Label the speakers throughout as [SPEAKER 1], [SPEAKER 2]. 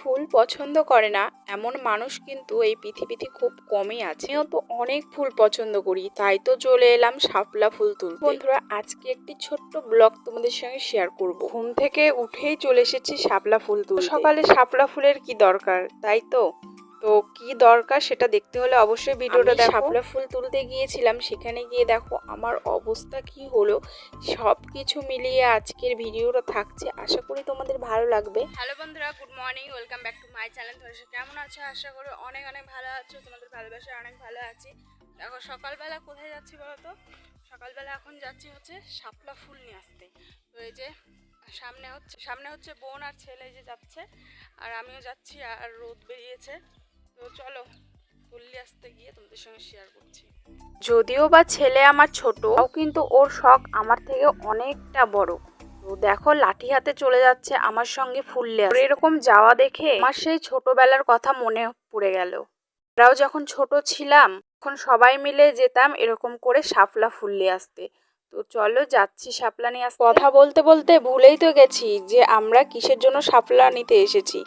[SPEAKER 1] ফুল পছন্দ করে না, এমন মানুষ কিন্তু এই পৃথিবীতে খুব কমই আছে। আমিও তো অনেক ফুল পছন্দ করি, তাই তো চলে এলাম শাপলা ফুল তুলতে। বন্ধুরা, আজকে একটি ছোট্ট ব্লগ তোমাদের সঙ্গে শেয়ার করব। ঘুম থেকে উঠেই চলে এসেছি শাপলা ফুল তুলতে। সকালে শাপলা ফুলের কি দরকার, তাই তো? তো কি দরকার সেটা দেখতে হলে অবশ্যই ভিডিওটা দেখো। শাপলা ফুল তুলতে গিয়েছিলাম সেখানে গিয়ে দেখো আমার অবস্থা কি হলো সব কিছু মিলিয়ে আজকের ভিডিওটা থাকছে। আশা করি তোমাদের ভালো লাগবে। হ্যালো বন্ধুরা good morning welcome back to my channel. সবাই কেমন আছো? আশা করি অনেক অনেক ভালো আছো তোমাদের ভালোবাসায় অনেক ভালো আছি। দেখো সকালবেলা কোথায় যাচ্ছি বলো তো সকালবেলা এখন যাচ্ছি হচ্ছে শাপলা ফুল নিয়ে আসতে। তো এই যে সামনে হচ্ছে সামনে হচ্ছে বোন আর ছেলে যে যাচ্ছে আর আমিও যাচ্ছি আর রোদ বেরিয়েছে। চলো আসতে গিয়ে তোমাদের সঙ্গে শেয়ার করছি। যদিও বা ছেলে আমার ছোট কিন্তু ওর শখ আমার থেকে অনেকটা বড়। তো দেখো, লাঠি হাতে চলে যাচ্ছে আমার সঙ্গে ফুললে এরকম যাওয়া দেখে আমার সেই ছোটবেলার কথা মনে পড়ে গেল। আমরাও যখন ছোট ছিলাম, তখন সবাই মিলে যেতাম এরকম করে শাপলা ফুললে আসতে। তো চলো, যাচ্ছি শাপলা নিয়ে আসতে। কথা বলতে বলতে ভুলেই তো গেছি যে আমরা কিসের জন্য শাপলা নিতে এসেছি।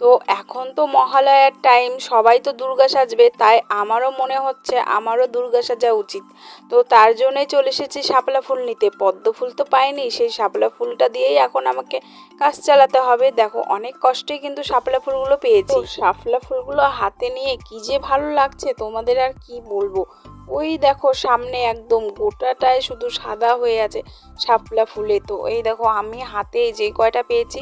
[SPEAKER 1] তো এখন তো মহালয়ার টাইম সবাই তো দুর্গা সাজবে, তাই আমারও মনে হচ্ছে আমারও দুর্গা সাজা উচিত। তো তার জন্যই চলে এসেছি শাপলা ফুল নিতে। পদ্ম ফুল তো পাইনি, সেই শাপলা ফুলটা দিয়েই এখন আমাকে কাজ চালাতে হবে। দেখো, অনেক কষ্টে কিন্তু শাপলা ফুলগুলো পেয়েছি। শাপলা ফুলগুলো হাতে নিয়ে কি যে ভালো লাগছে, তোমাদের আর কি বলব? ওই দেখো সামনে একদম গোটাটায় শুধু সাদা হয়ে আছে শাপলা ফুলে তো। এই দেখো আমি হাতে যে কয়টা পেয়েছি,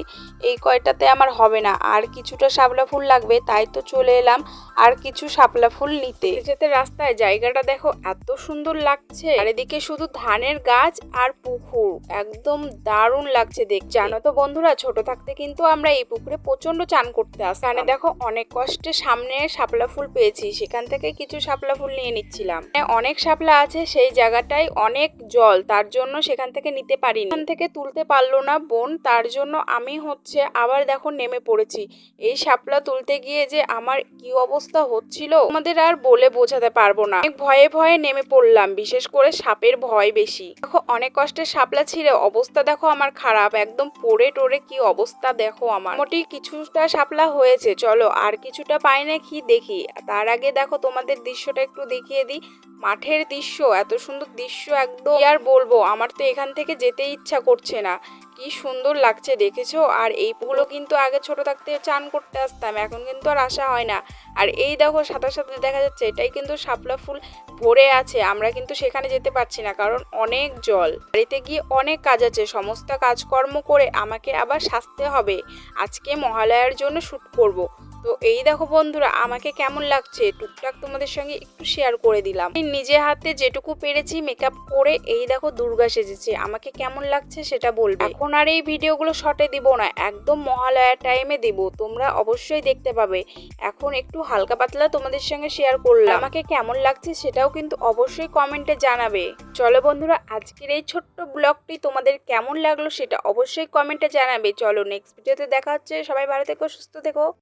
[SPEAKER 1] এই কয়টাতে আমার হবে না। আর কিছুটা শাপলা ফুল লাগবে, তাই তো চলে এলাম আর কিছু শাপলা ফুল নিতে। যেতে রাস্তায় জায়গাটা দেখো এত সুন্দর লাগছে। চারিদিকে শুধু ধানের গাছ আর পুকুর। একদম দারুণ লাগছে দেখ জানো তো বন্ধুরা, ছোট থাকতে কিন্তু আমরা এই পুকুরে প্রচণ্ড চান করতে আসতাম। দেখো অনেক কষ্টে সামনে শাপলা ফুল পেয়েছি, সেখান থেকে কিছু শাপলা ফুল নিয়ে নিচ্ছিলাম। অনেক শাপলা আছে, সেই জায়গাটায় অনেক জল। তার জন্য সেখান থেকে নিতে পারিনি। সেখান থেকে তুলতে পারল না বোন, তার জন্য আমি হচ্ছে আবার দেখো নেমে পড়েছি। এই শাপলা তুলতে গিয়ে যে আমার কি অবস্থা হচ্ছিল আমাদের আর বলে বোঝাতে পারব না। অনেক ভয়ে ভয়ে নেমে পড়লাম, বিশেষ করে সাপের ভয় বেশি। দেখো, অনেক কষ্টে শাপলা ছিঁড়ে, অবস্থা দেখো আমার খারাপ, একদম পড়ে টোরে কি অবস্থা দেখো আমার। মোটি কিছুটা শাপলা হয়েছে, চলো, আর কিছুটা পাই না কি দেখি। তার আগে দেখো তোমাদের দৃশ্যটা একটু দেখিয়ে দিই। মাঠের দৃশ্য, এত সুন্দর দৃশ্য একদম। আর বলব, আমার তো এখান থেকে যেতে ইচ্ছা করছে না। কি সুন্দর লাগছে, দেখেছ? আর এই এইগুলো কিন্তু আগে ছোট থাকতে চান করতে আসতাম, এখন কিন্তু আর আসা হয় না। আর এই দেখো সাথে সাথে দেখা যাচ্ছে, এটাই কিন্তু শাপলা ফুল ভরে আছে, আমরা কিন্তু সেখানে যেতে পারছি না, কারণ অনেক জল। বাড়িতে গিয়ে অনেক কাজ আছে, সমস্ত কাজকর্ম করে আমাকে আবার সাজতে হবে। আজকে মহালয়ার জন্য শ্যুট করব। তো এই দেখো বন্ধুরা, আমাকে কেমন লাগছে? টুকটাক তোমাদের সঙ্গে একটু শেয়ার করে দিলাম। নিজে হাতে যেটুকু পেরেছি মেকআপ করে এই দেখো দুর্গা সেজেছে। আমাকে কেমন লাগছে সেটা বলবে। এখন আর এই ভিডিওগুলো শর্টে দিব না, একদম মহালয়ার টাইমে দেব। তোমরা অবশ্যই দেখতে পাবে। এখন একটু হালকা পাতলা তোমাদের সঙ্গে শেয়ার করলাম। আমাকে কেমন লাগছে সেটাও কিন্তু অবশ্যই কমেন্টে জানাবে। চলো বন্ধুরা, আজকের এই ছোট্ট ব্লগটি তোমাদের কেমন লাগল সেটা অবশ্যই কমেন্টে জানাবে। চলো নেক্সট ভিডিওতে দেখা হচ্ছে। সবাই ভালো থেকো, সুস্থ থেকো।